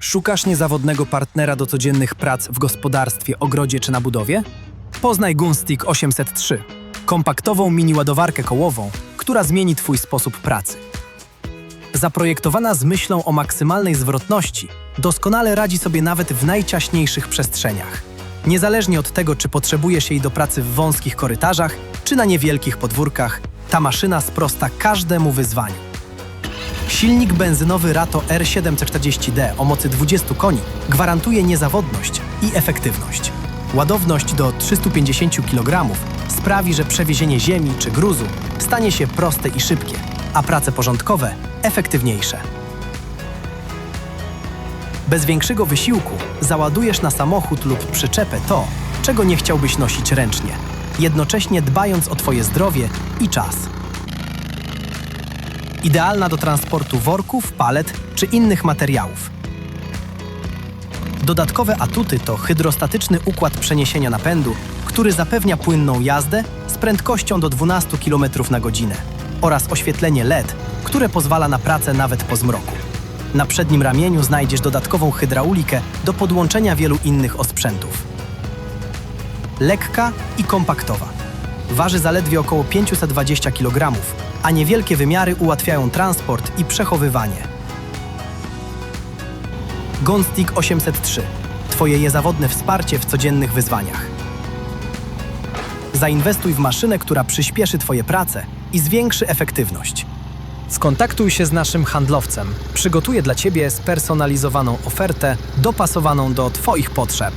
Szukasz niezawodnego partnera do codziennych prac w gospodarstwie, ogrodzie czy na budowie? Poznaj Gunstick 803, kompaktową mini ładowarkę kołową, która zmieni Twój sposób pracy. Zaprojektowana z myślą o maksymalnej zwrotności, doskonale radzi sobie nawet w najciaśniejszych przestrzeniach. Niezależnie od tego, czy potrzebujesz jej do pracy w wąskich korytarzach, czy na niewielkich podwórkach, ta maszyna sprosta każdemu wyzwaniu. Silnik benzynowy Rato R740D o mocy 20 koni gwarantuje niezawodność i efektywność. Ładowność do 350 kg sprawi, że przewiezienie ziemi czy gruzu stanie się proste i szybkie, a prace porządkowe efektywniejsze. Bez większego wysiłku załadujesz na samochód lub przyczepę to, czego nie chciałbyś nosić ręcznie, jednocześnie dbając o Twoje zdrowie i czas. Idealna do transportu worków, palet czy innych materiałów. Dodatkowe atuty to hydrostatyczny układ przeniesienia napędu, który zapewnia płynną jazdę z prędkością do 12 km na godzinę oraz oświetlenie LED, które pozwala na pracę nawet po zmroku. Na przednim ramieniu znajdziesz dodatkową hydraulikę do podłączenia wielu innych osprzętów. Lekka i kompaktowa. Waży zaledwie około 520 kg, a niewielkie wymiary ułatwiają transport i przechowywanie. Gonstick 803. Twoje niezawodne wsparcie w codziennych wyzwaniach. Zainwestuj w maszynę, która przyspieszy Twoje prace i zwiększy efektywność. Skontaktuj się z naszym handlowcem. Przygotuje dla Ciebie spersonalizowaną ofertę dopasowaną do Twoich potrzeb.